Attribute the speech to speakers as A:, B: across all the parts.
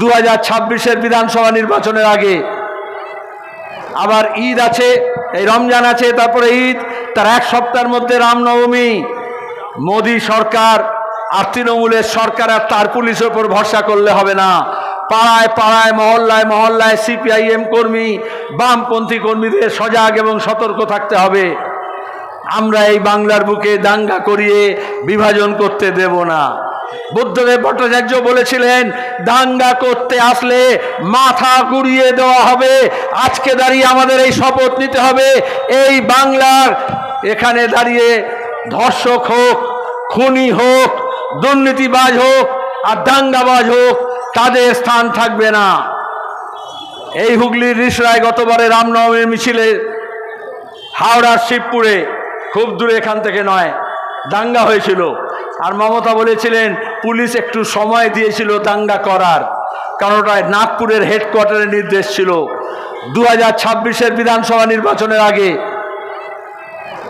A: দু হাজার ছাব্বিশের বিধানসভা নির্বাচনের আগে। আবার ঈদ আছে, এই রমজান আছে, তারপরে ঈদ, তার এক সপ্তাহের মধ্যে রামনবমী। মোদী সরকার আর তৃণমূলের সরকার আর তার পুলিশের উপর ভরসা করলে হবে না। পাড়ায় পাড়ায়, মহল্লায় মহল্লায় সিপিআইএম কর্মী, বামপন্থী কর্মীদের সজাগ এবং সতর্ক থাকতে হবে। আমরা এই বাংলার বুকে দাঙ্গা করিয়ে বিভাজন করতে দেব না। বুদ্ধদেব ভট্টাচার্য বলেছিলেন, দাঙ্গা করতে আসলে মাথা গুড়িয়ে দেওয়া হবে। আজকে দাঁড়িয়ে আমাদের এই শপথ নিতে হবে। এই বাংলার এখানে দাঁড়িয়ে ধর্ষক হোক, খুনি হোক, দুর্নীতিবাজ হোক আর দাঙ্গাবাজ হোক, তাদের স্থান থাকবে না। এই হুগলির রিসরায় গতবারে রামনবমীর মিছিলে হাওড়ার শিবপুরে, খুব দূরে এখান থেকে নয়, দাঙ্গা হয়েছিল। আর মমতা বলেছিলেন, পুলিশ একটু সময় দিয়েছিল দাঙ্গা করার। কারণ ওটা নাগপুরের হেডকোয়ার্টারের নির্দেশ ছিল। দু হাজার ছাব্বিশের বিধানসভা নির্বাচনের আগে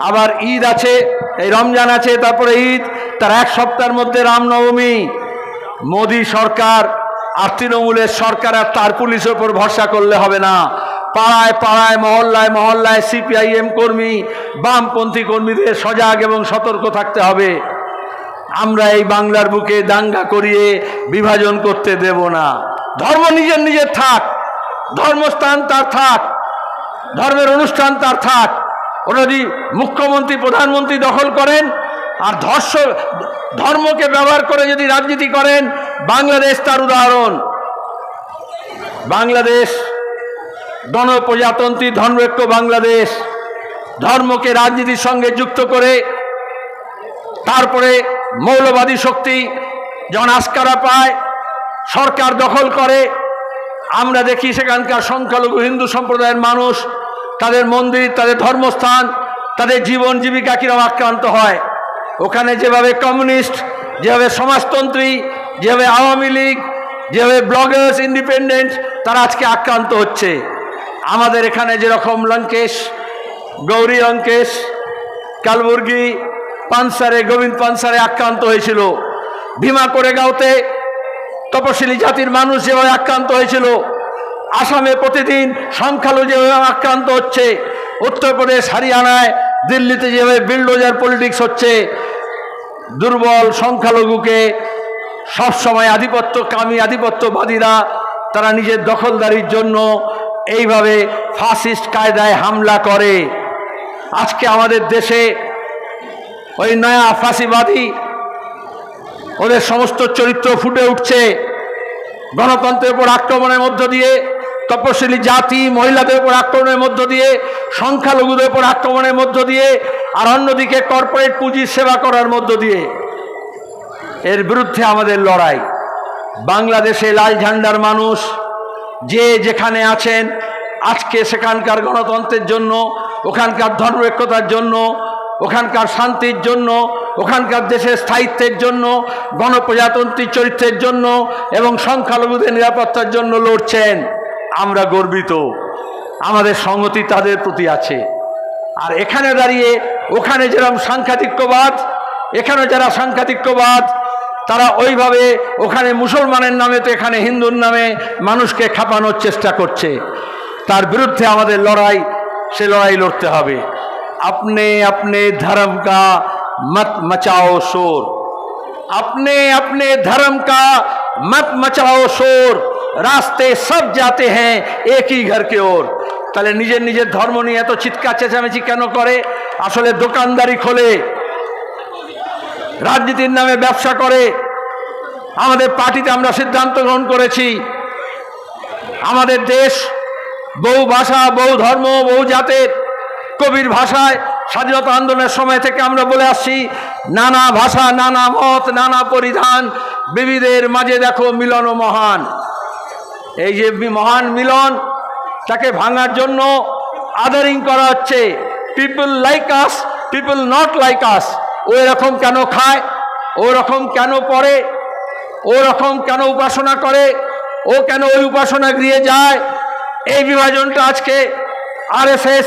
A: আবার ঈদ আছে, এই রমজান আছে, তারপরে ঈদ, তার এক সপ্তাহের মধ্যে রামনবমী। মোদী সরকার আর তৃণমূলের সরকার আর তার পুলিশের ওপর ভরসা করলে হবে না। পাড়ায় পাড়ায়, মহল্লায় মহল্লায় সিপিআইএম কর্মী, বামপন্থী কর্মীদের সজাগ এবং সতর্ক থাকতে হবে। আমরা এই বাংলার বুকে দাঙ্গা করিয়ে বিভাজন করতে দেব না। ধর্ম নিজের নিজের থাক, ধর্মস্থান তার থাক, ধর্মের অনুষ্ঠান তার থাক। ওরা যদি মুখ্যমন্ত্রী, প্রধানমন্ত্রী দখল করেন, আর ধর্ষ, ধর্মকে ব্যবহার করে যদি রাজনীতি করেন, বাংলাদেশ তার উদাহরণ। বাংলাদেশ গণপ্রজাতন্ত্রী ধর্মৈক্য বাংলাদেশ, ধর্মকে রাজনীতির সঙ্গে যুক্ত করে তারপরে মৌলবাদী শক্তি যখন আস্কারা পায়, সরকার দখল করে, আমরা দেখি সেখানকার সংখ্যালঘু হিন্দু সম্প্রদায়ের মানুষ, তাদের মন্দির, তাদের ধর্মস্থান, তাদের জীবন জীবিকা কীরকম আক্রান্ত হয়। ওখানে যেভাবে কমিউনিস্ট, যেভাবে সমাজতন্ত্রী, যেভাবে আওয়ামী লীগ, যেভাবে ব্লগার্স ইন্ডিপেন্ডেন্ট, তারা আজকে আক্রান্ত হচ্ছে। আমাদের এখানে যেরকম লঙ্কেশ, গৌরী লঙ্কেশ, কালবুর্গি পানসারে, গোবিন্দ পানসারে আক্রান্ত হয়েছিল। ভীমা করে গাঁওতে তপশিলি জাতির মানুষ যেভাবে আক্রান্ত হয়েছিল, আসামে প্রতিদিন সংখ্যালঘু যেভাবে আক্রান্ত হচ্ছে, উত্তরপ্রদেশ, হরিয়ানায়, দিল্লিতে যেভাবে বিল্ডোজার পলিটিক্স হচ্ছে, দুর্বল সংখ্যালঘুকে সবসময় আধিপত্য, কামী আধিপত্যবাদীরা তারা নিজের দখলদারির জন্য এইভাবে ফাসিস্ট কায়দায় হামলা করে। আজকে আমাদের দেশে ওই নয়া ফাঁসিবাদী, ওদের সমস্ত চরিত্র ফুটে উঠছে। গণতন্ত্রের উপর আক্রমণের মধ্য দিয়ে, তপশিলি জাতি, মহিলাদের উপর আক্রমণের মধ্য দিয়ে, সংখ্যালঘুদের উপর আক্রমণের মধ্য দিয়ে, আর অন্যদিকে কর্পোরেট পুঁজির সেবা করার মধ্য দিয়ে। এর বিরুদ্ধে আমাদের লড়াই। বাংলাদেশে লাল ঝান্ডার মানুষ, যে যেখানে আছেন, আজকে সেখানকার গণতন্ত্রের জন্য, ওখানকার ধর্মৈক্যতার জন্য ওখানকার শান্তির জন্য, ওখানকার দেশের স্থায়িত্বের জন্য গণপ্রজাতন্ত্রীর চরিত্রের জন্য এবং সংখ্যালঘুদের নিরাপত্তার জন্য লড়ছেন। আমরা গর্বিত। আমাদের সংহতি তাদের প্রতি আছে। আর এখানে দাঁড়িয়ে, ওখানে যেরকম সাংঘাতিক্যবাদ এখানে যারা সাংঘাতিক্যবাদ তারা ওইভাবে ওখানে মুসলমানের নামে তো এখানে হিন্দুর নামে মানুষকে খাপানোর চেষ্টা করছে। তার বিরুদ্ধে আমাদের লড়াই, সে লড়াই লড়তে হবে। আপনি আপনি ধর্ম কা মত মচাও শোর अपने अपने धर्म का मत मचाओ शोर রাস্তে সব যাতে হ্যাঁ একই ঘর কে ওর তাহলে নিজের নিজের ধর্ম নিয়ে এত চিৎকার চেঁচামেচি কেন করে আসলে দোকানদারি খোলে রাজনীতির নামে ব্যবসা করে আমাদের পার্টিতে আমরা সিদ্ধান্ত গ্রহণ করেছি আমাদের দেশ বহু ভাষা বহু ধর্ম বহু জাতের কবির ভাষায় স্বাধীনতা আন্দোলনের সময় থেকে আমরা বলে আসছি, নানা ভাষা, নানা মত, নানা পরিধান বিবিধের মাঝে দেখো মিলন ও মহান। এই যে মহান মিলন, তাকে ভাঙার জন্য আদারিং করা হচ্ছে। People like us people not like us ও এরকম কেন খায়, ও রকম কেন পড়ে, ও রকম কেন উপাসনা করে, ও কেন ওই উপাসনা গৃহে যায়? এই বিভাজনটা আজকে আরএসএস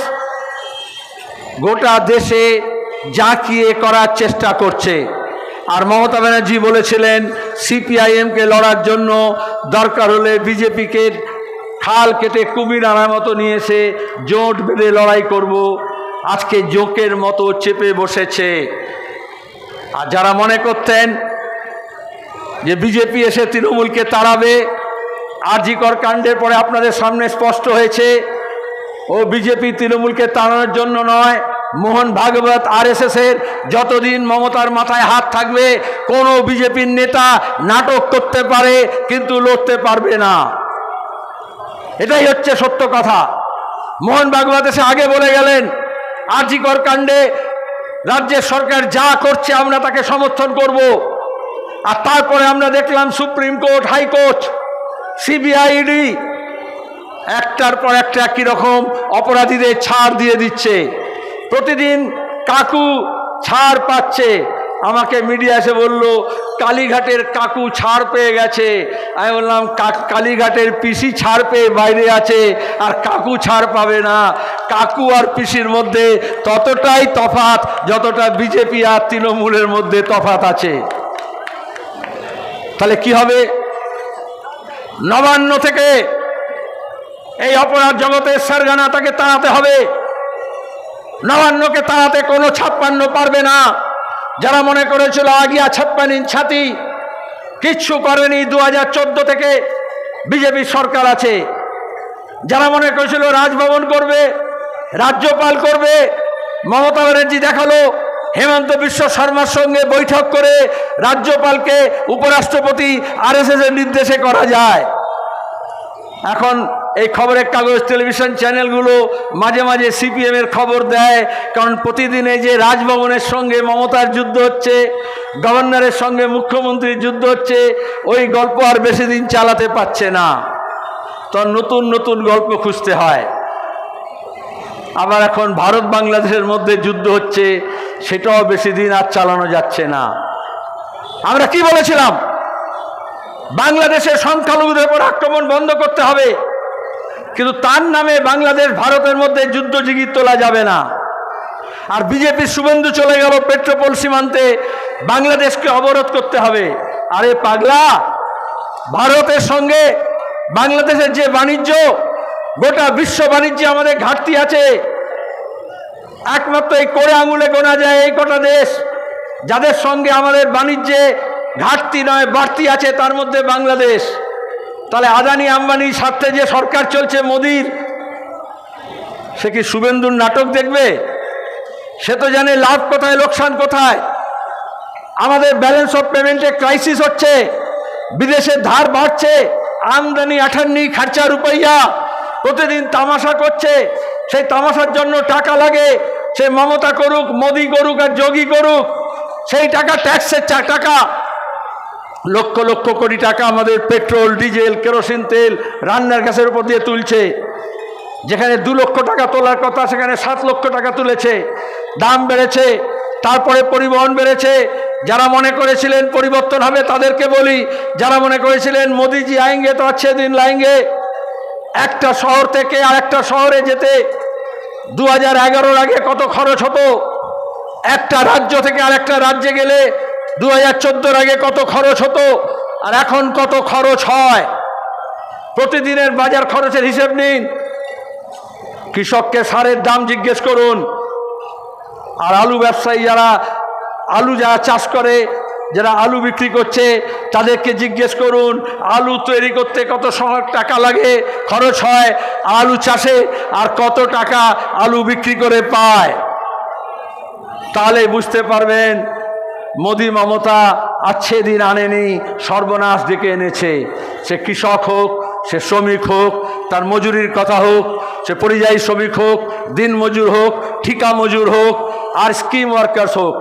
A: গোটা দেশে জাঁকিয়ে করার চেষ্টা করছে। আর মমতা ব্যানার্জি বলেছিলেন, সিপিআইএমকে লড়ার জন্য দরকার হলে বিজেপিকে খাল কেটে কুমির আনার মতো নিয়ে এসে জোট বেঁধে লড়াই করব। আজকে জোকের মতো চেপে বসেছে। আর যারা মনে করতেন যে বিজেপি এসে তৃণমূলকে তাড়াবে আরজিকর কাণ্ডের পরে আপনাদের সামনে স্পষ্ট হয়েছে, ও বিজেপি তৃণমূলকে তাড়ানোর জন্য নয় মোহন ভাগবত আর এর যতদিন মমতার মাথায় হাত থাকবে, কোনো বিজেপির নেতা নাটক করতে পারে কিন্তু লড়তে পারবে না। এটাই হচ্ছে সত্য কথা। মোহন ভাগবত এসে আগে বলে গেলেন আরজিকর কাণ্ডে রাজ্যের সরকার যা করছে আমরা তাকে সমর্থন করব। আর তারপরে আমরা দেখলাম সুপ্রিম কোর্ট হাইকোর্ট সিবিআইডি একটার পর একটা কীরকম অপরাধীদের ছাড় দিয়ে দিচ্ছে। প্রতিদিন কাকু ছাড় পাচ্ছে। আমাকে মিডিয়া এসে বলল, কালীঘাটের কাকু ছাড় পেয়ে গেছে। আমি বললাম কালীঘাটের পিসি ছাড় পেয়ে বাইরে আছে, আর কাকু ছাড় পাবে না। কাকু আর পিসির মধ্যে ততটাই তফাত যতটা বিজেপি আর তৃণমূলের মধ্যে তফাত আছে। তাহলে কি হবে? নবান্ন থেকে এই অপরাধ জগতের সারগানা তাকে তাড়াতে হবে। নবান্নকে তাড়াতে কোনো ছাপ্পান্ন পারবে না। যারা মনে করেছিল আগিয়া ছাপ্পান্ন ছাতি, কিচ্ছু করেনি দু হাজার চোদ্দ থেকে বিজেপি সরকার আছে। যারা মনে করেছিল রাজভবন করবে, রাজ্যপাল করবে, মমতা ব্যানার্জি দেখাল, হেমন্ত বিশ্ব শর্মার সঙ্গে বৈঠক করে রাজ্যপালকে উপরাষ্ট্রপতি আর এর নির্দেশে করা যায়। এখন এই খবরের কাগজ টেলিভিশন চ্যানেলগুলো মাঝে মাঝে সিপিএম এর খবর দেয়, কারণ প্রতিদিন এই যে রাজভবনের সঙ্গে মমতার যুদ্ধ হচ্ছে, গভর্নরের সঙ্গে মুখ্যমন্ত্রীর যুদ্ধ হচ্ছে, ওই গল্প আর বেশি দিন চালাতে পারছে না। তো নতুন নতুন গল্প খুঁজতে হয়। আবার এখন ভারত বাংলাদেশের মধ্যে যুদ্ধ হচ্ছে, সেটাও বেশি দিন আর চালানো যাচ্ছে না। আমরা কি বলেছিলাম? বাংলাদেশের সংখ্যালঘুদের উপর আক্রমণ বন্ধ করতে হবে। কিন্তু তার নামে বাংলাদেশ, ভারতের মধ্যে যুদ্ধ জিগির তোলা যাবে না। আর বিজেপির শুভেন্দু চলে গেল পেট্রোপোল সীমান্তে। বাংলাদেশকে অবরোধ করতে হবে। আরে পাগলা, ভারতের সঙ্গে বাংলাদেশের যে বাণিজ্য, গোটা বিশ্ব বাণিজ্যে আমাদের ঘাটতি আছে। একমাত্র এই করে আঙুলে গোনা যায় এই কটা দেশ। যাদের সঙ্গে আমাদের বাণিজ্যে ঘাটতি নয়, বাড়তি আছে, তার মধ্যে বাংলাদেশ। তাহলে আদানি আম্বানির স্বার্থে যে সরকার চলছে মোদির, সে কি শুভেন্দুর নাটক দেখবে? সে তো জানে লাভ কোথায়, লোকসান কোথায়। আমাদের ব্যালেন্স অফ পেমেন্টে ক্রাইসিস হচ্ছে, বিদেশের ধার বাড়ছে, আমদানি আঠান্নি খরচা রুপাইয়া প্রতিদিন তামাশা করছে। সেই তামাশার জন্য টাকা লাগে, সে মমতা করুক, মোদি করুক আর যোগী করুক, সেই টাকা ট্যাক্সের টাকা লক্ষ লক্ষ কোটি টাকা আমাদের পেট্রোল, ডিজেল, কেরোসিন, তেল রান্নার গ্যাসের উপর দিয়ে তুলছে। যেখানে দু লক্ষ টাকা তোলার কথা, সেখানে সাত লক্ষ টাকা তুলেছে। দাম বেড়েছে, তারপরে পরিবহন বেড়েছে। যারা মনে করেছিলেন পরিবর্তন হবে, তাদেরকে বলি, যারা মনে করেছিলেন মোদিজি আইঙ্গে তো আছে দিন লাইঙ্গে একটা শহর থেকে আর একটা শহরে যেতে দু হাজার আগে কত খরচ হতো? একটা রাজ্য থেকে আর একটা রাজ্যে গেলে দু হাজার আগে কত খরচ হতো আর এখন কত খরচ হয়? প্রতিদিনের বাজার খরচের হিসেব নিন। কৃষককে সারের দাম জিজ্ঞেস করুন। আর আলু ব্যবসায়ী যারা আলু যারা চাষ করে, যারা আলু বিক্রি করছে, তাদেরকে জিজ্ঞেস করুন, আলু তৈরি করতে কত টাকা লাগে, খরচ হয়, আলু চাষে আর কত টাকা আলু বিক্রি করে পায়? তাহলে বুঝতে পারবেন মোদি মমতা আচ্ছে দিন আনেনি, সর্বনাশ ডেকে এনেছে। সে কৃষক হোক, সে শ্রমিক হোক, তার মজুরির কথা হোক, সে পরিযায়ী শ্রমিক হোক দিন মজুর হোক ঠিকা মজুর হোক, আর স্কিম ওয়ার্কার্স হোক